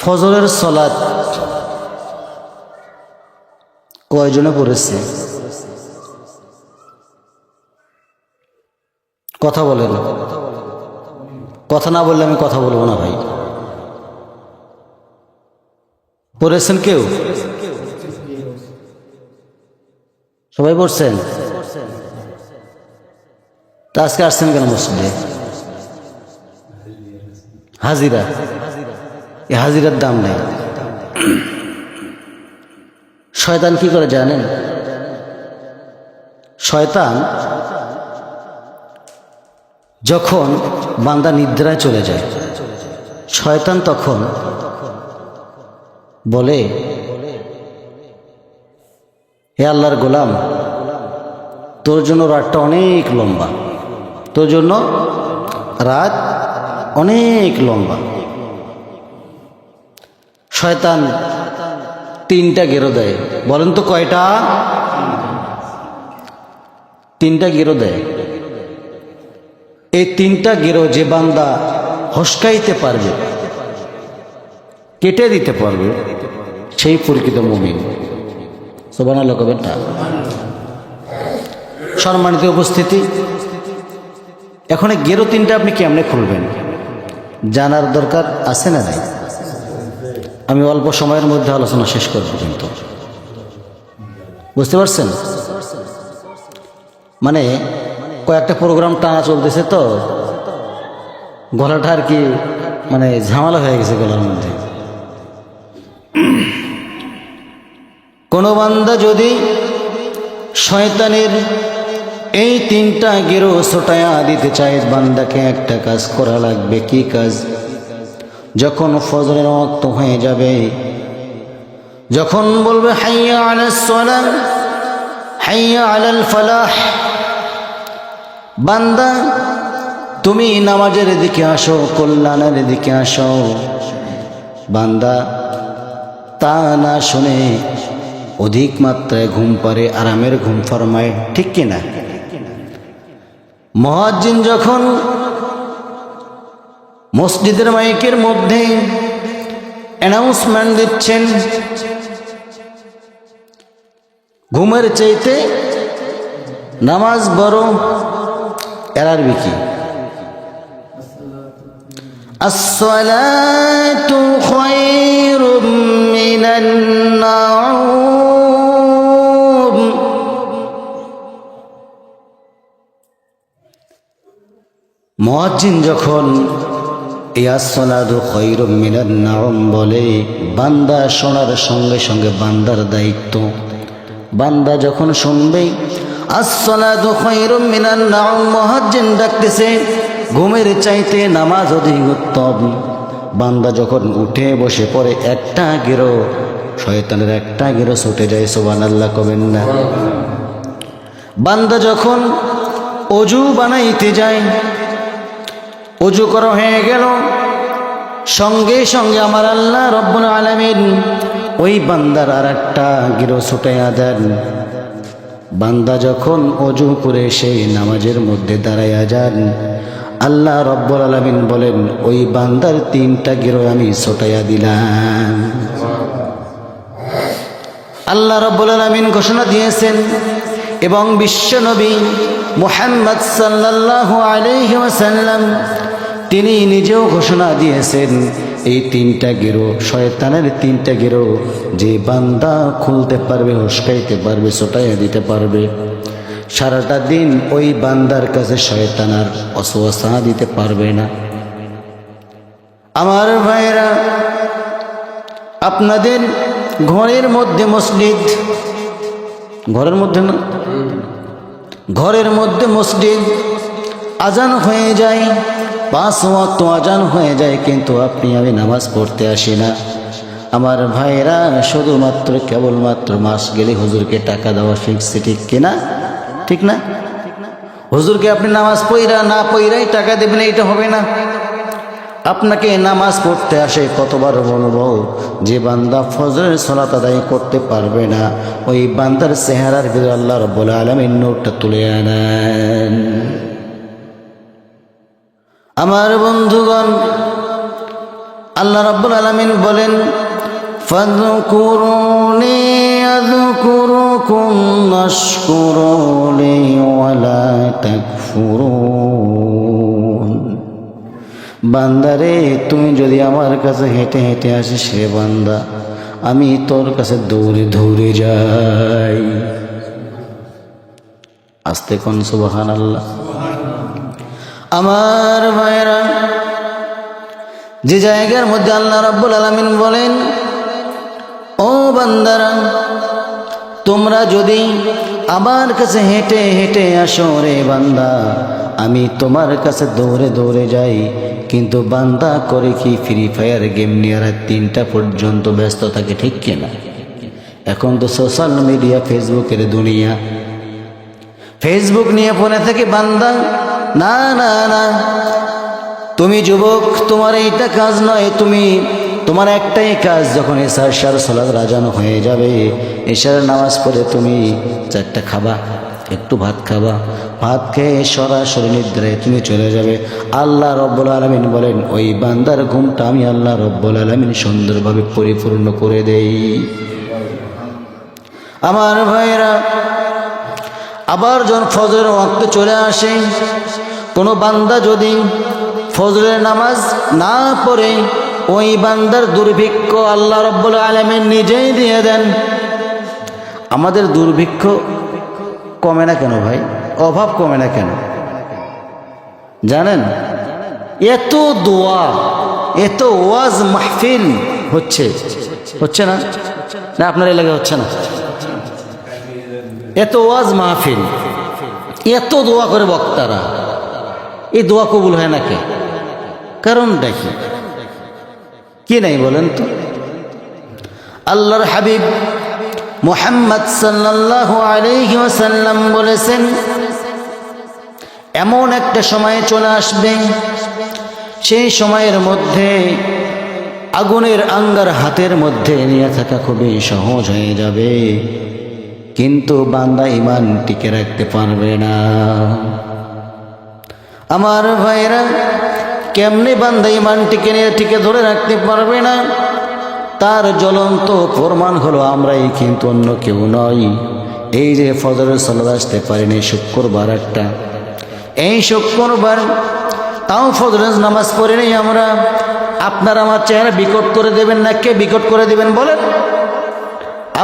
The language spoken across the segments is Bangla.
ফজরের সলাদ কয়জনে পড়েছে? কথা বলেন। কথা না বললে আমি কথা বলব না ভাই। পড়েছেন কেউ? সবাই পড়ছেন? তা আজকে আসছেন কেন মসজিদে? হাজিরা। এই হাজিরার দাম নেই। শয়তান কি করে জানেন? শয়তান যখন বান্দা নিদ্রায় চলে যায়, শয়তান তখন বলে, হে আল্লাহর গোলাম, তোর জন্য রাতটা অনেক লম্বা। তোর জন্য রাত অনেক লম্বা। শয়তান তিনটা গেরো দেয়। বলেন তো কয়টা? তিনটা গেরো দেয়। এই তিনটা গেরো যে বান্দা হসকাইতে পারবে, কেটে দিতে পারবে, সেই প্রকৃত মুমিন। সোবান আল্লাহ কবেন না সম্মানিত উপস্থিতি, এখন গেরো তিনটা আপনি কেমনে খুলবেন? জানার দরকার আছে না নাই? আমি অল্প সময়ের মধ্যে আলোচনা শেষ করব কিন্তু। বুঝতে পারছেন? মানে কয়েকটা প্রোগ্রাম টানা চলতেছে তো, গলাটা আর কি মানে ঝামেলা হয়ে গেছে গলার মধ্যে। কোনো বান্দা যদি শয়তানের এই তিনটা গেরো ছোটায়া দিতে চায়, বান্দাকে একটা কাজ করা লাগবে, কি কাজ? যখন ফজরের রক্ত হয়ে যাবে, যখন বলবে, হাইয়া আলাল সালাম হাইয়া আলাল ফালাহ। বান্দা, তুমি নামাজের দিকে আসো, কল্যাণের দিকে আসো। বান্দা, তা না শুনে অধিক মাত্রায় ঘুম পারে, আরামের ঘুম ফরমায়, ঠিক কিনা? মহাজিন যখন মসজিদের মাইকের মধ্যে অ্যানাউন্সমেন্ট দিচ্ছেন ঘুমের চাইতে নামাজ বড় এরার বিকি الصلاة خير من النوم মহাজিন যখন ইয়াসলাদু খৈর মিনান নাম বলে, বান্দা শোনার সঙ্গে সঙ্গে বান্দার দায়িত্ব। বান্দা যখন শুনবে আসলাদু খৈর মিনান নাম মহাজিন ডাকতেছে, ঘুমের চাইতে নামাজ অধিক উত্তম। বান্দা যখন উঠে বসে পড়ে, একটা গেরো, শয়তানের একটা গেরো ছুটে যায় সোবান আল্লাহ কবেন না। বান্দা যখন অজু বানাইতে যায় অজু করা হয়ে গেল। সঙ্গে সঙ্গে আমার আল্লাহ রব্বুল আলমিন ওই বান্দার আর একটা গিরো ছুটাইয়া দেন। বান্দা যখন অজু করে সেই নামাজের মধ্যে দাঁড়াইয়া যান, আল্লাহ রব্বুল আলমিন বলেন, ওই বান্দার তিনটা গিরো আমি ছোটাইয়া দিলাম। আল্লাহ রব্বুল আলমিন ঘোষণা দিয়েছেন, এবং বিশ্বনবী মুহাম্মদ সাল্লাল্লাহু আলাইহি ওয়াসাল্লাম, তিনি নিজেও ঘোষণা দিয়েছেন, এই তিনটা গেরো, শয়তানের তিনটা গেরো, যে বান্দা খুলতে পারবে হসকাইতে পারবে, ছোটাইয়া দিতে পারবে, সারাটা দিন ওই বান্দার কাছে শয়তান আর অসুয়াশা দিতে পারবে না। আমার ভাইরা আপনাদের ঘরের মধ্যে মসজিদ, ঘরের মধ্যে না? ঘরের মধ্যে মসজিদ আজান হয়ে যায়, পাঁচ ওয়াক্ত আজান হয়ে যায়, কিন্তু আপনি আমি নামাজ পড়তে আসি না। আমার ভাইরা শুধুমাত্র কেবলমাত্র মাস গেলে হুজুরকে টাকা দেওয়া শিখছে ঠিক কিনা ঠিক না? হুজুরকে আপনি নামাজ পইরা না পইরাই টাকা দেবেন, এইটা হবে না। আপনাকে নামাজ পড়তে আসে, কতবার বলব, যে বান্দা ফজরের সলাত আদায় করতে পারবে না, ওই বান্দার চেহারার ভিতরে আল্লাহ রব্বুল আলমীর নোটটা তুলে আনেন। আমার বন্ধুগণ, আল্লাহ রাব্বুল আলামিন বলেন আযকুরুকুম ওয়াশকুরুলি ওয়ালা তাকফুরুন। বান্দারে, তুমি যদি আমার কাছে হেঁটে হেঁটে আসিস রে বান্দা, আমি তোর কাছে দৌড়ে দৌড়ে যাই। আস্তে কোন সুবাহান আল্লাহ আমার ভাইরা যে জায়গার মধ্যে আল্লাহ রাব্বুল আলামিন বলেন, ও বান্দারা, তোমরা যদি আমার কাছে হেঁটে হেঁটে আসো রে বান্দা, আমি তোমার কাছে দৌড়ে দৌড়ে যাই। কিন্তু বান্দা করে কি ফ্রি ফায়ার গেম নিয়ে রাত তিনটা পর্যন্ত ব্যস্ত থাকে, ঠিক কিনা এখন তো সোশ্যাল মিডিয়া ফেসবুকের দুনিয়া। ফেসবুক নিয়ে পড়ে থাকে বান্দা, না না না। তুমি যুবক, তোমার এইটা কাজ নয়, তুমি, তোমার একটাই কাজ, যখন এসার সার সলাদ রাজানো হয়ে যাবে, এসার নামাজ পড়ে তুমি চারটা খাবা। একটু ভাত খাবা। ভাত খেয়ে সরাসরি নিদ্রায় তুমি চলে যাবে। আল্লাহ রব্বুল আলমিন বলেন, ওই বান্দার ঘুমটা আমি আল্লাহ রব্বুল আলমিন সুন্দরভাবে পরিপূর্ণ করে দেই। আমার ভাইরা আবার যখন ফজরের ওয়াক্ত চলে আসে, কোনো বান্দা যদি ফজরের নামাজ না পড়ে, ওই বান্দার দুর্ভিক্ষ আল্লাহ রব্বুল আলমের নিজেই দিয়ে দেন। আমাদের দুর্ভিক্ষ কমে না কেন ভাই? অভাব কমে না কেন? জানেন? এত দোয়া, এত ওয়াজ মাহফিল হচ্ছে। হচ্ছে না? না, আপনার এলাকায় হচ্ছে না? এত ওয়াজ মাহফিল, এত দোয়া করে বক্তারা, এই দোয়া কবুল হয় না কে? কি কি নাই বলেন তো? আল্লাহর হাবিব মুহাম্মদ সাল্লাল্লাহু আলাইহি ওয়াসাল্লাম বলেছেন, এমন একটা সময়ে চলে আসবে, সেই সময়ের মধ্যে আগুনের আঙ্গার হাতের মধ্যে নিয়ে থাকা খুবই সহজ হয়ে যাবে। কিন্তু বান্দা ইমান টিকে রাখতে পারবে না। আমার ভাইরা কেমনে বান্দা ইমান টিকে নিয়ে টিকে ধরে রাখতে পারবে না? তার জ্বলন্ত প্রমাণ হলো আমরাই কিন্তু অন্য কেউ নয় এই যে ফজরের সালাদ আসতে পারিনি শুক্রবার একটা। এই শুক্রবার তাও ফজরের নামাজ পড়ে নেই আমরা। আপনার আমার চেহারা বিকট করে দেবেন না কে বিকট করে দেবেন বলেন?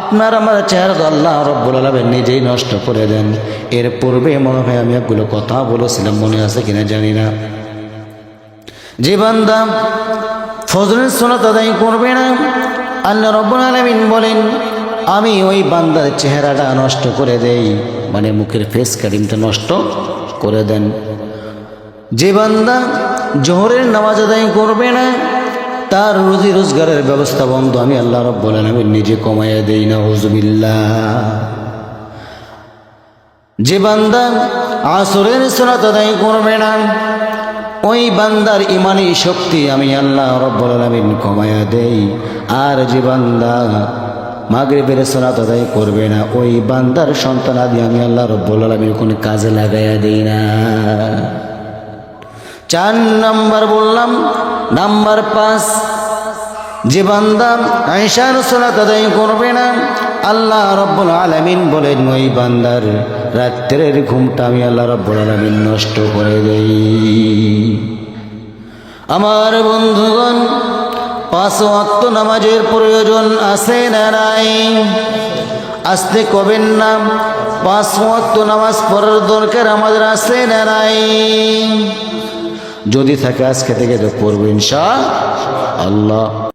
আপনার আমার চেহারা আল্লাহ রব্বুল আলমের নিজেই নষ্ট করে দেন। এর পূর্বে মনে হয় আমি একগুলো কথা বলেছিলাম, মনে আছে কিনা জানি না। যে বান্দা ফজরের সোনা তাদাই করবে না। আল্লাহ রব্বুল আলমিন বলেন, আমি ওই বান্দার চেহারাটা নষ্ট করে দেই মানে মুখের ফেস কারিমটা নষ্ট করে দেন। যে বান্দা জোহরের নামাজ আদায় করবে না, তার রুজি রোজগারের ব্যবস্থা বন্ধ। আমি আল্লাহ রব্বুল আলমিন নিজে কমাইয়া দেই না হজবিল্লা যে বান্দা আসরের সোনাত আদায় করবে না ওই বান্দার ইমানি শক্তি আমি আল্লাহ রব্বুল আলমিন কমাইয়া দেই। আর যে বান্দা মাগরিবের সোনাত আদায় করবে না, ওই বান্দার সন্তান আদি আমি আল্লাহ রব্বুল আলমিন কোনো কাজে লাগাইয়া দেই না। চার নাম্বার বললাম, নাম্বার পাঁচ, যে বান্দা আয়সার সোলাত আদায় করবে না, আল্লাহ রব্বুল আলমিন বলেন, ওই বান্দার রাত্রের ঘুমটা আমি আল্লাহ রব্বুল আলমিন নষ্ট করে দেই। আমার বন্ধুগণ, পাঁচ ওয়াক্ত নামাজের প্রয়োজন আছে না নাই? আসতে কবেন না? পাঁচ ওয়াক্ত নামাজ পড়ার দরকার আমাদের আছে না নাই? যদি থাকে আজকে থেকে তো পড়ব ইনশা আল্লাহ